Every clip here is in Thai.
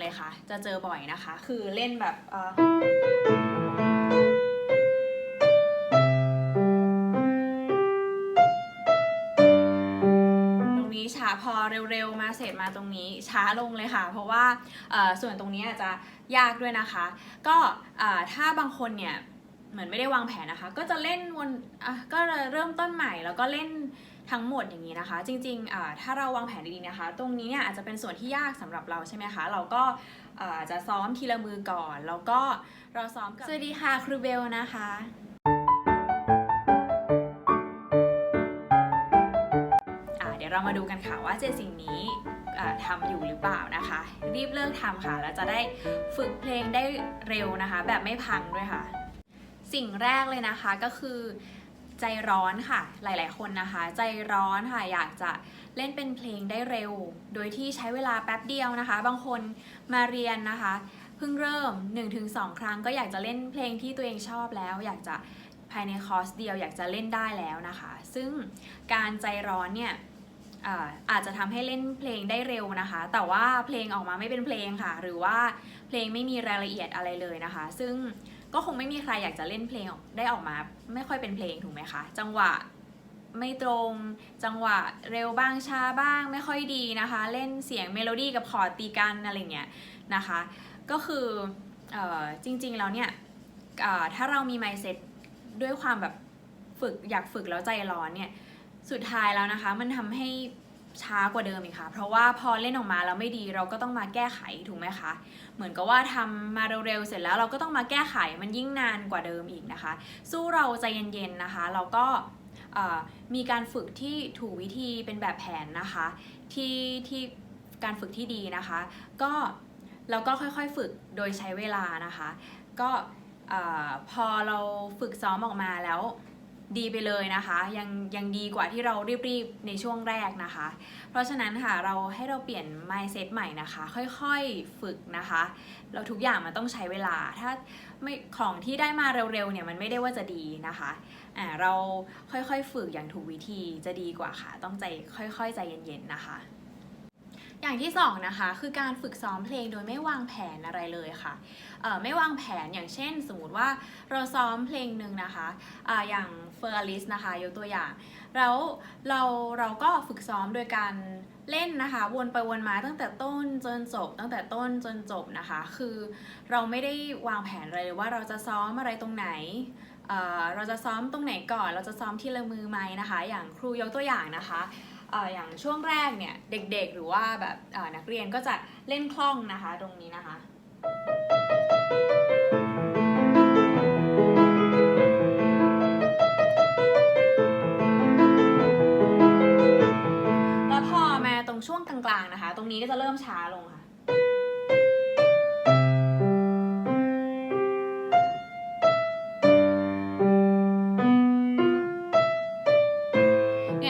เลยค่ะ จะเจอบ่อยนะคะ คือเล่นแบบตรงนี้ช้าพอเร็วๆ มาเสร็จมาตรงนี้ช้าลงเลยค่ะ เพราะว่าส่วนตรงนี้อาจจะยากด้วยนะคะ ก็ถ้าบางคนเนี่ยเหมือนไม่ได้วางแผนนะคะ ก็จะเล่นวนก็เริ่มต้นใหม่แล้วก็เล่น ทั้งหมดอย่างนี้นะคะ จริงๆอ่าถ้าเราวางแผนดีๆนะคะ ตรงนี้เนี่ยอาจจะเป็นส่วนที่ยากสำหรับเราใช่ไหมคะ เราก็เอ่อจะซ้อมทีละมือก่อน แล้วก็เราซ้อมกับสวัสดีค่ะครูเบลนะคะอ่าเดี๋ยวเรามาดูกันค่ะว่าเจดสิ่งนี้อ่าทำอยู่หรือเปล่านะคะ รีบเลิกทำค่ะ แล้วจะได้ฝึกเพลงได้เร็วนะคะ แบบไม่พังด้วยค่ะ สิ่งแรกเลยนะคะก็คือ ใจร้อนค่ะ หลาย ๆ คนนะคะ ใจร้อนค่ะ อยากจะเล่นเป็นเพลงได้เร็ว โดยที่ใช้เวลาแป๊บเดียวนะคะ บางคนมาเรียนนะคะ เพิ่งเริ่ม 1-2 ครั้งก็อยากจะเล่นเพลงที่ตัวเองชอบแล้ว อยากจะภายในคอร์สเดียวอยากจะเล่นได้แล้วนะคะ ซึ่งการใจร้อนเนี่ยอาอาจจะทำให้เล่นเพลงได้เร็วนะคะ แต่ว่าเพลงออกมาไม่เป็นเพลงค่ะ หรือว่าเพลงไม่มีรายละเอียดอะไรเลยนะคะ ซึ่ง ก็คงไม่มีใครอยากจะเล่นเพลงได้ออกมาไม่ค่อยเป็นเพลงถูกไหมคะ จังหวะไม่ตรง จังหวะเร็วบ้างช้าบ้างไม่ค่อยดีนะคะ เล่นเสียงเมโลดี้กับคอร์ดตีกันอะไรเงี้ยนะคะ ก็คือออจริงๆแล้วเนี่ยถ้าเรามี mindset ด้วยความแบบฝึกอยากฝึกแล้วใจร้อนเนี่ย สุดท้ายแล้วนะคะ มันทำให้ ช้ากว่าเดิมอีกค่ะ เพราะว่าพอเล่นออกมาแล้วไม่ดีเราก็ต้องมาแก้ไขถูกไหมคะ เหมือนกับว่าทำมาเร็วๆเสร็จแล้วเราก็ต้องมาแก้ไขมันยิ่งนานกว่าเดิมอีกนะคะ สู้เราใจเย็นๆนะคะ เราก็มีการฝึกที่ถูกวิธีเป็นแบบแผนนะคะ ที่ที่การฝึกที่ดีนะคะ ก็เราก็ค่อยๆฝึกโดยใช้เวลานะคะ ก็อพอเราฝึกซ้อมออกมาแล้ว ดีไปเลยนะคะ ยังยังดีกว่าที่เรารีบๆในช่วงแรกนะคะ เพราะฉะนั้นค่ะเราให้เราเปลี่ยน mindset ใหม่นะคะ ค่อยๆฝึกนะคะ เราทุกอย่างมันต้องใช้เวลาถ้าไม่ของที่ได้มาเร็วๆเนี่ยมันไม่ได้ว่าจะดีนะคะอ่าเราค่อยๆฝึกอย่างถูกวิธีจะดีกว่าค่ะ ต้องใจค่อยๆใจเย็นๆนะคะ อย่างที่สองนะคะคือการฝึกซ้อมเพลงโดยไม่วางแผนอะไรเลยค่ะไม่วางแผนอย่างเช่น สมมติว่าเราซ้อมเพลงหนึ่งนะคะออย่างเฟอร์ลิสนะคะยกตัวอย่างแล้วเราเราก็ฝึกซ้อมโดยการเล่นนะคะวนไปวนมาตั้งแต่ต้นจนจบ ตั้งแต่ต้นจนจบนะคะ คือเราไม่ได้วางแผนอะไรเลยว่าเราจะซ้อมอะไรตรงไหนเราจะซ้อมตรงไหนก่อน เราจะซ้อมทีละมือไหมนะคะ อย่างครูยกตัวอย่างนะคะ อย่างช่วงแรกเนี่ยเด็กๆ หรือว่าแบบนักเรียนก็จะเล่นคล่องนะคะตรงนี้นะคะแล้วพอมาตรงช่วงกลางๆนะคะ ตรงนี้ก็จะเริ่มช้าลง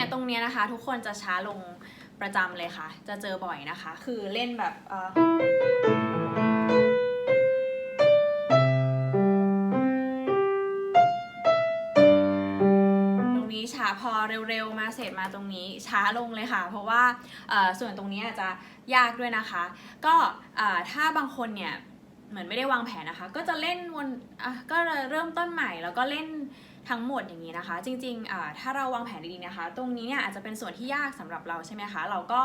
ยตรงเนี้ยนะคะ ทุกคนจะช้าลงประจำเลยค่ะ จะเจอบ่อยนะคะ คือเล่นแบบเอ่อตรงนี้ช้าพอเร็วๆมาเสร็จมาตรงนี้ช้าลงเลยค่ะ เพราะว่าส่วนตรงนี้อาจจะยากด้วยนะคะ ก็ถ้าบางคนเนี่ยเหมือนไม่ได้วางแผนนะคะ ก็จะเล่นวนก็เริ่มต้นใหม่แล้วก็เล่น ทั้งหมดอย่างนี้นะคะ จริงๆถ้าเราวางแผนดีๆนะคะ ตรงนี้เนี่ยอาจจะเป็นส่วนที่ยากสำหรับเราใช่ไหมคะ เราก็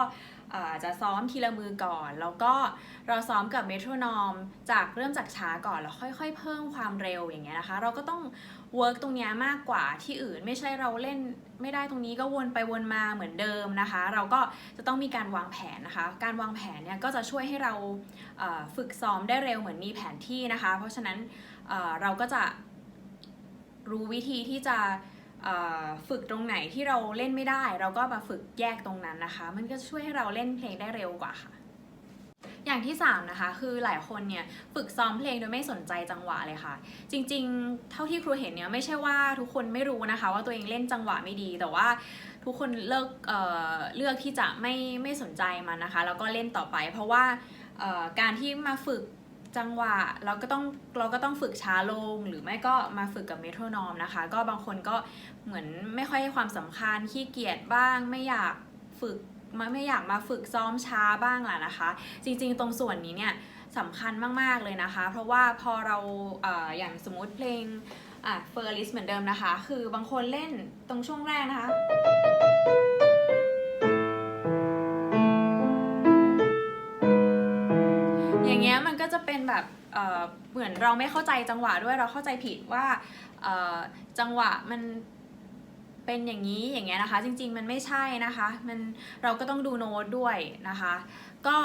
อ่อจะซ้อมทีละมือก่อน แล้วก็เราซ้อมกับเมโทรนอมจากเริ่มจากช้าก่อนแล้วค่อยๆ เพิ่มความเร็วอย่างเงี้ยนะคะ เราก็ต้องเวิร์กตรงเนี้ยมากกว่าที่อื่นไม่ใช่เราเล่นไม่ได้ตรงนี้ก็วนไปวนมาเหมือนเดิมนะคะ เราก็จะต้องมีการวางแผนนะคะ การวางแผนเนี่ยก็จะช่วยให้เราฝึกซ้อมได้เร็วเหมือนมีแผนที่นะคะ เพราะฉะนั้นเราก็จะ รู้วิธีที่จะฝึกตรงไหนที่เราเล่นไม่ได้ เราก็มาฝึกแยกตรงนั้นนะคะ มันก็ช่วยให้เราเล่นเพลงได้เร็วกว่าค่ะ อย่างที่3นะคะคือหลายคนเนี่ยฝึกซ้อมเพลงโดยไม่สนใจจังหวะเลยค่ะ จริงๆ เท่าที่ครูเห็นเนี่ยไม่ใช่ว่าทุกคนไม่รู้นะคะ ว่าตัวเองเล่นจังหวะไม่ดี แต่ว่าทุกคนเลิกเเลือกที่จะไม่ไม่สนใจมันนะคะ แล้วก็เล่นต่อไป เพราะว่าการที่มาฝึก จังหวะเราก็ต้องเราก็ต้องฝึกช้าลงหรือไม่ก็มาฝึกกับเมโทรนอมนะคะ ก็บางคนก็เหมือนไม่ค่อยให้ความสำคัญขี้เกียจบ้าง ไม่อยากฝึกม่ไม่อยากมาฝึกซ้อมช้าบ้างล่ะนะคะ จริงๆ ตรงส่วนนี้เนี่ยสำคัญมากๆเลยนะคะ เพราะว่าพอเราเอออย่างสมมติเพลงอะเฟอร์ลิสเหมือนเดิมนะคะ คือบางคนเล่นตรงช่วงแรกนะคะ จะเป็นแบบเเหมือนเราไม่เข้าใจจังหวะด้วยเราเข้าใจผิดว่าจังหวะมันเป็นอย่างนี้อย่างเงี้ยนะคะ จริงๆมันไม่ใช่นะคะมันเราก็ต้องดูโน้ตด้วยนะคะ ก็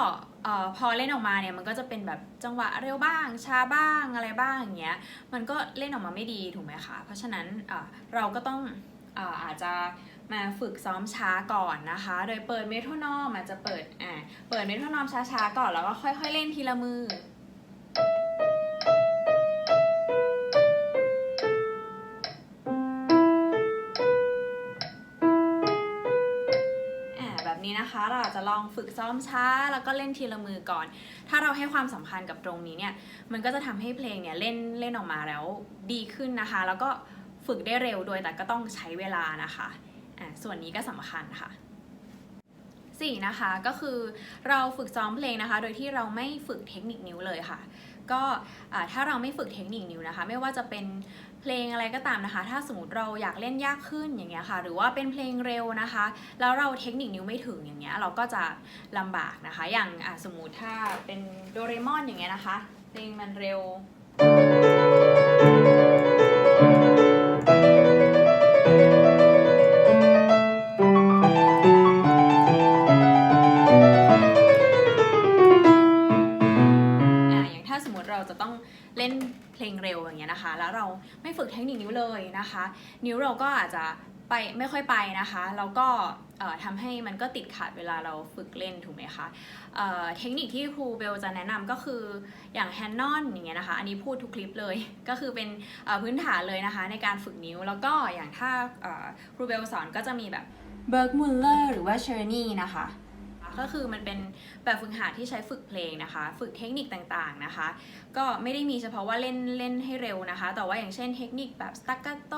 พอเล่นออกมาเนี่ยมันก็จะเป็นแบบจังหวะเร็วบ้างช้าบ้างอะไรบ้างอย่างเงี้ยมันก็เล่นออกมาไม่ดีถูกไหมคะเพราะฉะนั้นเราก็ต้องเอ่ออาจจะมาฝึกซ้อมช้าก่อนนะคะ โดยเปิดเมโทรนอมอาจจะเปิดอ่าเปิดเมโทรนอมช้าๆก่อนแล้วก็ค่อยๆเล่นทีละมือ นี้นะคะ เราอาจจะลองฝึกซ้อมช้า แล้วก็เล่นทีละมือก่อน ถ้าเราให้ความสำคัญกับตรงนี้เนี่ย มันก็จะทำให้เพลงเนี่ยเล่นเล่นออกมาแล้วดีขึ้นนะคะ แล้วก็ฝึกได้เร็วโดยแต่ก็ต้องใช้เวลานะคะอ่าส่วนนี้ก็สำคัญค่ะสี่นะคะก็คือเราฝึกซ้อมเพลงนะคะ โดยที่เราไม่ฝึกเทคนิคนิ้วเลยค่ะ ก็ถ้าเราไม่ฝึกเทคนิคนิ้วนะคะ ไม่ว่าจะเป็นเพลงอะไรก็ตามนะคะ ถ้าสมมติเราอยากเล่นยากขึ้นอย่างเงี้ยค่ะ หรือว่าเป็นเพลงเร็วนะคะ แล้วเราเทคนิคนิ้วไม่ถึงอย่างเงี้ยเราก็จะลำบากนะคะ อย่างสมมติถ้าเป็นโดเรมอนอย่างเงี้ยนะคะเพลงมันเร็ว ล่นเพลงเร็วอย่างเงี้ยนะคะ แล้วเราไม่ฝึกเทคนิคนิ้วเลยนะคะ นิ้วเราก็อาจจะไปไม่ค่อยไปนะคะแล้วก็เอ่อทำให้มันก็ติดขัดเวลาเราฝึกเล่นถูกไหมคะเเทคนิคที่ครูเบลจะแนะนำก็คืออย่างแฮนนอนอย่างเงี้ยนะคะอันนี้พูดทุกคลิปเลยก็คือเป็นพื้นฐานเลยนะคะในการฝึกนิ้ว แล้วก็อย่างถ้าครูเบลสอนก็จะมีแบบเบิร์กมุลเลอร์หรือว่าเชอร์นี่นะคะ ก็คือมันเป็นแบบฝึกหัดที่ใช้ฝึกเพลงนะคะ ฝึกเทคนิคต่างๆนะคะ ก็ไม่ได้มีเฉพาะว่าเล่นเล่นให้เร็วนะคะ แต่ว่าอย่างเช่นเทคนิคแบบสตั c ก a โต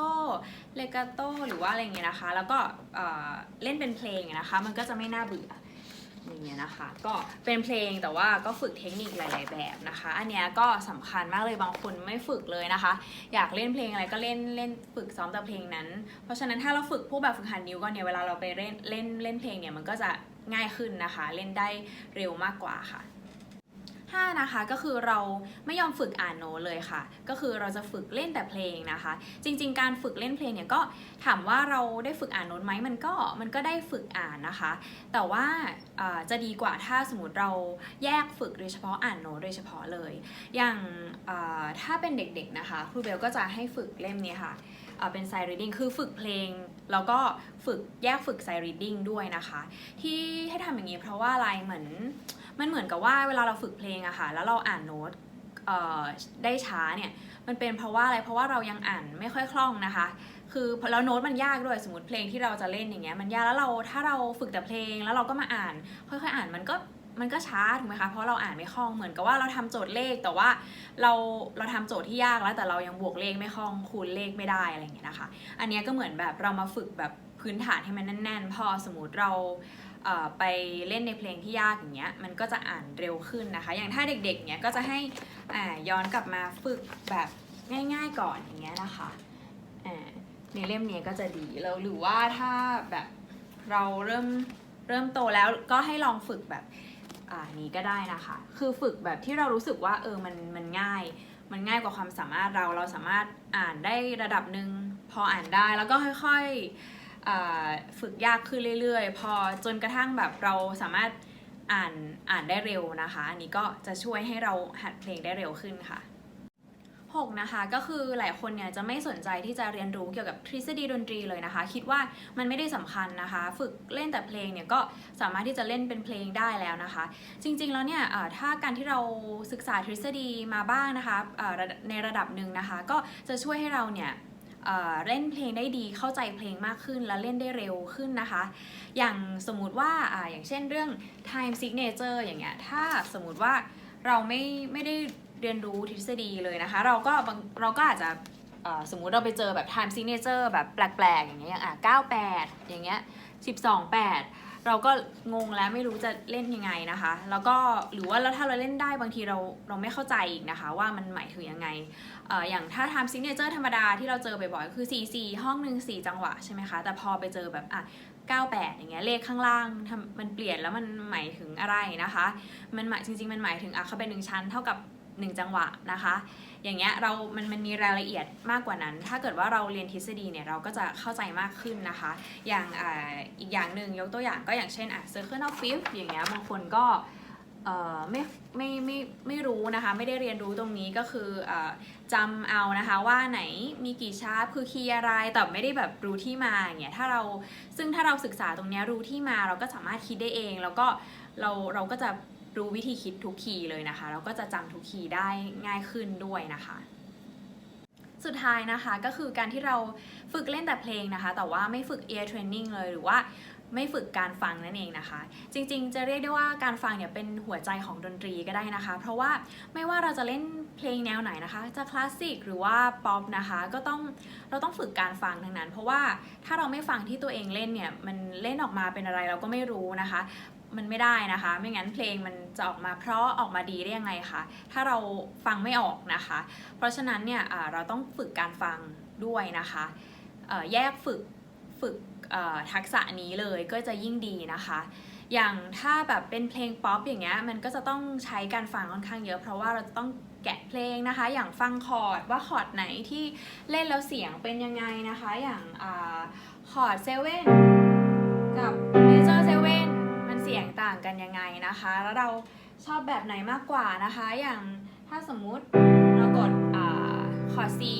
เลกาโตหรือว่าอะไรเงี้ยนะคะ แล้วก็เล่นเป็นเพลงนะคะ มันก็จะไม่น่าเบื่ออย่างเงี้ยนะคะก็เป็นเพลงแต่ว่าก็ฝึกเทคนิคหลาย ๆ แบบนะคะ อันเนี้ยก็สำคัญมากเลยบางคนไม่ฝึกเลยนะคะ อยากเล่นเพลงอะไรก็เล่นเล่นฝึกซ้อมแต่เพลงนั้น เพราะฉะนั้นถ้าเราฝึกพวกแบบฝึกหัดนิ้วก่อนเนี่ยเวลาเราไปเล่นเล่นเล่นเพลงเนี่ยมันก็จะ ง่ายขึ้นนะคะ เล่นได้เร็วมากกว่าค่ะ5นะคะก็คือเราไม่ยอมฝึกอ่านโน้เลยค่ะ ก็คือเราจะฝึกเล่นแต่เพลงนะคะ จริง ๆ การฝึกเล่นเพลงเนี่ยก็ถามว่าเราได้ฝึกอ่านโน้ตไหมมันก็มันก็ได้ฝึกอ่านนะคะ แต่ว่าจะดีกว่าถ้าสมมติเราแยกฝึกโดยเฉพาะอ่านโน้ตโดยเฉพาะเลย อย่างถ้าเป็นเด็กๆนะคะครูเบลก็จะให้ฝึกเล่มนี้ค่ะ เป็น side reading คือฝึกเพลง แล้วก็ฝึกแยกฝึก side reading ด้วยนะคะ ที่ให้ทำอย่างนี้เพราะว่าอะไรเหมือนมันเหมือนกับว่าเวลาเราฝึกเพลงอะค่ะแล้วเราอ่านโน้ตได้ช้าเนี่ยมันเป็นเพราะว่าอะไรเพราะว่าเรายังอ่านไม่ค่อยคล่องนะคะ คือแล้วโน้ตมันยากด้วยสมมติเพลงที่เราจะเล่นอย่างเงี้ยมันยากแล้วเราถ้าเราฝึกแต่เพลงแล้วเราก็มาอ่าน ค่อยๆอ่านมันก็ มันก็ช้าถูกไหมคะ เพราะเราอ่านไม่คล่องเหมือนกับว่าเราทำโจทย์เลข แต่ว่าเราเราทำโจทย์ที่ยากแล้วแต่เรายังบวกเลขไม่คล่องคูณเลขไม่ได้อะไรอย่างเงี้ยนะคะ อันนี้ก็เหมือนแบบเรามาฝึกแบบพื้นฐานให้มันแน่น ๆ พอสมมติเราไปเล่นในเพลงที่ยากอย่างเงี้ยมันก็จะอ่านเร็วขึ้นนะคะ อย่างถ้าเด็กๆเนี้ยก็จะให้อ่าย้อนกลับมาฝึกแบบง่ายๆก่อนอย่างเงี้ยนะคะอ่าในเล่มนี้ก็จะดีแล้วหรือว่าถ้าแบบเราเริ่มเริ่มโตแล้วก็ให้ลองฝึกแบบานี้ก็ได้นะคะ คือฝึกแบบที่เรารู้สึกว่าเออมันมันง่าย มันง่ายกว่าความสามารถเราเราสามารถอ่านได้ระดับหนึ่งพออ่านได้แล้วก็ค่อยๆอ่าฝึกยากขึ้นเรื่อยๆ พอจนกระทั่งแบบเราสามารถอ่านอ่านได้เร็วนะคะ อันนี้ก็จะช่วยให้เราหัดเพลงได้เร็วขึ้นค่ะ 6 นะคะ ก็คือหลายคนเนี่ยจะไม่สนใจที่จะเรียนรู้เกี่ยวกับทฤษฎีดนตรีเลยนะคะ คิดว่ามันไม่ได้สำคัญนะคะ ฝึกเล่นแต่เพลงเนี่ยก็สามารถที่จะเล่นเป็นเพลงได้แล้วนะคะ จริงๆแล้วเนี่ยถ้าการที่เราศึกษาทฤษฎีมาบ้างนะคะะในระดับหนึ่งนะคะ ก็จะช่วยให้เราเนี่ยเล่นเพลงได้ดีเข้าใจเพลงมากขึ้นและเล่นได้เร็วขึ้นนะคะ อย่างสมมุติว่าออย่างเช่นเรื่อง time signature อย่างเงี้ยถ้าสมมุติว่าเราไม่ไม่ได้ เรียนรู้ทฤษฎีเลยนะคะ เราก็เราก็อาจจะสมมุติเราไปเจอแบบ time signature แบบแปลกๆ อย่างเงี้ยอย่างอะ98 อย่างเงี้ย12 8 เราก็งงแล้วไม่รู้จะเล่นยังไงนะคะ แล้วก็หรือว่าแล้วถ้าเราเล่นได้บางทีเราเราไม่เข้าใจอีกนะคะ ว่ามันหมายถึงยังไงอออย่างถ้าทำซิกเนเจอร์ธรรมดาที่เราเจอบ่อยๆ คือ 4 4 ห้องหนึ่ง4 จังหวะใช่ไหมคะ แต่พอไปเจอแบบอะ98 อย่างเงี้ยเลขข้างล่างมันเปลี่ยนแล้วมันหมายถึงอะไรนะคะ มันหมายจริง ๆ มันหมายถึงอะเขาเป็นหนึ่งชั้นเท่ากับ 1จังหวะนะคะ อย่างเงี้ยเรา มันมันมีรายละเอียดมากกว่านั้น ถ้าเกิดว่าเราเรียนทฤษฎีเนี่ยเราก็จะเข้าใจมากขึ้นนะคะ อย่างอ่าอีกอย่างหนึ่งยกตัวอย่างก็อย่างเช่นอะ circle of fifth อย่างเงี้ยบางคนก็เอ่อไม่ไม่ไม่ไม่รู้นะคะ ไม่ได้เรียนรู้ตรงนี้ก็คือเอ่อจำเอานะคะว่าไหนมีกี่ชาร์ปคือคีย์อะไรแต่ไม่ได้แบบรู้ที่มาอย่างเงี้ยถ้าเราซึ่งถ้าเราศึกษาตรงเนี้ยรู้ที่มาเราก็สามารถคิดได้เอง แล้วก็เราเราก็จะ รู้วิธีคิดทุกคีย์เลยนะคะเราก็จะจำทุกคีย์ได้ง่ายขึ้นด้วยนะคะ สุดท้ายนะคะก็คือการที่เราฝึกเล่นแต่เพลงนะคะ แต่ว่าไม่ฝึก ear training เลยหรือว่าไม่ฝึกการฟังนั่นเองนะคะ จริงๆ จะเรียกได้ว่าการฟังเนี่ยเป็นหัวใจของดนตรีก็ได้นะคะ เพราะว่าไม่ว่าเราจะเล่นเพลงแนวไหนนะคะ จะคลาสสิกหรือว่าป๊อปนะคะก็ต้องเราต้องฝึกการฟังทั้งนั้น เพราะว่าถ้าเราไม่ฟังที่ตัวเองเล่นเนี่ยมันเล่นออกมาเป็นอะไรเราก็ไม่รู้นะคะ มันไม่ได้นะคะ ไม่งั้นเพลงมันจะออกมาเพราะออกมาดีได้ยังไงคะถ้าเราฟังไม่ออกนะคะ เพราะฉะนั้นเนี่ยเราต้องฝึกการฟังด้วยนะคะแยกฝึกฝึกทักษะนี้เลยก็จะยิ่งดีนะคะ อย่างถ้าแบบเป็นเพลงป๊อปอย่างเงี้ยมันก็จะต้องใช้การฟังค่อนข้างเยอะ เพราะว่าเราจะต้องแกะเพลงนะคะ อย่างฟังคอร์ดว่าคอร์ดไหนที่เล่นแล้วเสียงเป็นยังไงนะคะ อย่างอคอร์ดเซเว่นกับ มันเสียงต่างกันยังไงนะคะ แล้วเราชอบแบบไหนมากกว่านะคะ อย่างถ้าสมมุติเรากดอคอร์ดซี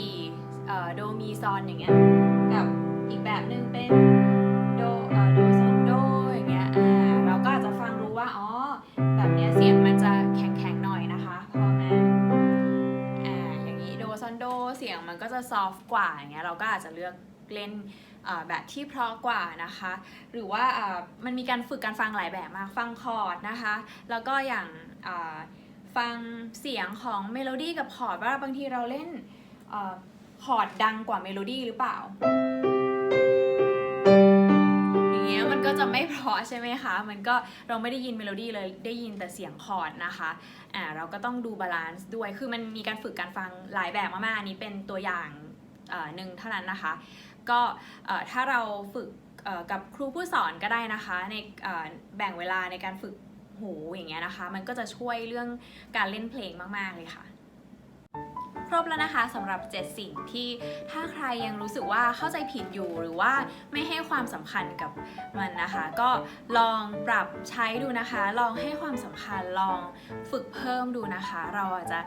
โดมีซอนอย่างเงี้ยกับอีกแบบหนึ่งเป็นโดโดซอนโดอย่างเงี้ยเราก็อาจจะฟังรู้ว่าอ๋อแบบเนี้ยเสียงมันจะแข็งๆหน่อยนะคะพอมาอ่อย่างนี้โดซอนโดเสียงมันก็จะซอฟต์กว่าอย่างเงี้ยเราก็อาจจะเลือกเล่น แบบที่เพราะกว่านะคะ หรือว่ามันมีการฝึกการฟังหลายแบบมากฟังคอร์ดนะคะ แล้วก็อย่างฟังเสียงของเมโลดี้กับคอร์ดว่าบางทีเราเล่นอคอร์ดดังกว่าเมโลดี้หรือเปล่าอย่างเงี้ยมันก็จะไม่เพราะใช่ไหมคะ มันก็เราไม่ได้ยินเมโลดี้เลยได้ยินแต่เสียงคอร์ดนะคะ อ่าเราก็ต้องดูบาลานซ์ด้วย คือมันมีการฝึกการฟังหลายแบบมากๆอันนี้เป็นตัวอย่างหนึ่งเท่านั้นนะคะ ก็ถ้าเราฝึกกับครูผู้สอนก็ได้นะคะในแบ่งเวลาในการฝึกหูอย่างเงี้ยนะคะ มันก็จะช่วยเรื่องการเล่นเพลงมาก ๆ เลยค่ะ ครบแล้วนะคะสำหรับ 7 สิ่งที่ถ้าใครยังรู้สึกว่าเข้าใจผิดอยู่หรือว่าไม่ให้ความสำคัญกับมันนะคะ ก็ลองปรับใช้ดูนะคะ ลองให้ความสำคัญลองฝึกเพิ่มดูนะคะ เราอาจจะ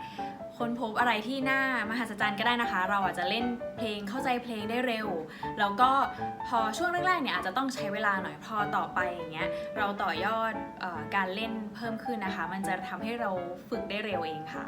ค้นพบอะไรที่น่ามหัศจรรย์ก็ได้นะคะ เราอาจจะเล่นเพลงเข้าใจเพลงได้เร็ว แล้วก็พอช่วงแรกๆเนี่ยอาจจะต้องใช้เวลาหน่อยพอต่อไปอย่างเงี้ยเราต่อยอดออการเล่นเพิ่มขึ้นนะคะ มันจะทำให้เราฝึกได้เร็วเองค่ะ